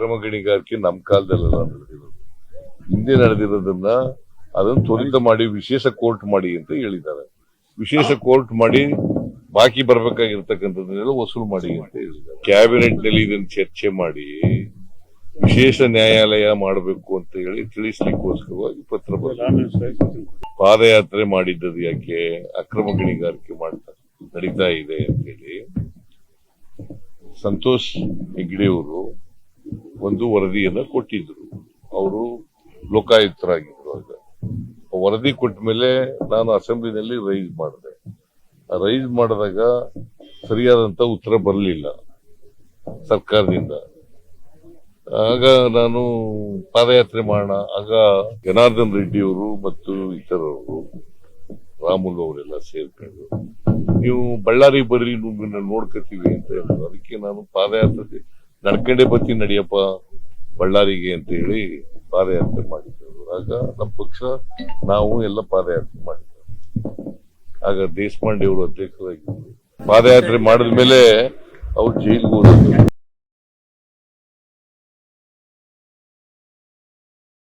ಅಕ್ರಮ ಗಣಿಗಾರಿಕೆ ನಮ್ಮ ಕಾಲದಲ್ಲೆಲ್ಲ ನಡೆದಿರೋದು. ಹಿಂದೆ ನಡೆದಿರೋದನ್ನ ಅದನ್ನು ತ್ವರಿತ ಮಾಡಿ, ವಿಶೇಷ ಕೋರ್ಟ್ ಮಾಡಿ ಅಂತ ಹೇಳಿದ್ದಾರೆ. ವಿಶೇಷ ಕೋರ್ಟ್ ಮಾಡಿ, ಬಾಕಿ ಬರ್ಬೇಕಾಗಿರ್ತಕ್ಕಂಥದ್ದನ್ನೆಲ್ಲ ವಸೂಲು ಮಾಡಿ ಅಂತ ಹೇಳಿದ್ದಾರೆ. ಕ್ಯಾಬಿನೆಟ್ನಲ್ಲಿ ಇದನ್ನು ಚರ್ಚೆ ಮಾಡಿ, ವಿಶೇಷ ನ್ಯಾಯಾಲಯ ಮಾಡಬೇಕು ಅಂತ ಹೇಳಿ ತಿಳಿಸ್ಲಿಕ್ಕೋಸ್ಕರವಾಗಿ ಪತ್ರ. ಪಾದಯಾತ್ರೆ ಮಾಡಿದ್ದದು ಯಾಕೆ? ಅಕ್ರಮ ಗಣಿಗಾರಿಕೆ ಮಾಡ್ತಾ ನಡೀತಾ ಇದೆ ಅಂತೇಳಿ ಸಂತೋಷ್ ಹೆಗ್ಡೆಯವರು ಒಂದು ವರದಿಯನ್ನ ಕೊಟ್ಟಿದ್ರು. ಅವರು ಲೋಕಾಯುಕ್ತರಾಗಿದ್ರು ಆಗ. ವರದಿ ಕೊಟ್ಟ ಮೇಲೆ ನಾನು ಅಸೆಂಬ್ಲಿನಲ್ಲಿ ರೈಸ್ ಮಾಡಿದೆ. ರೈಸ್ ಮಾಡಿದಾಗ ಸರಿಯಾದಂತ ಉತ್ತರ ಬರಲಿಲ್ಲ ಸರ್ಕಾರದಿಂದ. ಆಗ ನಾನು ಪಾದಯಾತ್ರೆ ಮಾಡೋಣ. ಆಗ ಜನಾರ್ದನ್ ರೆಡ್ಡಿ ಅವರು ಮತ್ತು ಇತರರು, ರಾಮುಲು ಅವರೆಲ್ಲ ಸೇರ್ಕೊಂಡು, ನೀವು ಬಳ್ಳಾರಿ ಬರ್ರಿ ನಿಮ್ಮನ್ನ ನೋಡ್ಕೊತೀವಿ ಅಂತ ಹೇಳಿದ್ರು. ಅದಕ್ಕೆ ನಾನು ಪಾದಯಾತ್ರೆ, ನಡ್ಕೊಂಡೇ ಬರ್ತೀನಿ ನಡಿಯಪ್ಪ. ಬಳ್ಳಾರಿಗೆ ಅಂತ ಹೇಳಿ ಪಾದಯಾತ್ರೆ ಮಾಡಿದ್ರು ಆಗ ನಮ್ಮ ಪಕ್ಷ, ನಾವು ಎಲ್ಲ ಪಾದಯಾತ್ರೆ ಮಾಡಿದ್ದೇವೆ. ಆಗ ದೇಶಪಾಂಡೆ ಅವರು ಅಧ್ಯಕ್ಷರಾಗಿದ್ದರು. ಪಾದಯಾತ್ರೆ ಮಾಡಿದ್ಮೇಲೆ ಅವ್ರು ಜೈಲಿಗೆ ಹೋದ್ರು.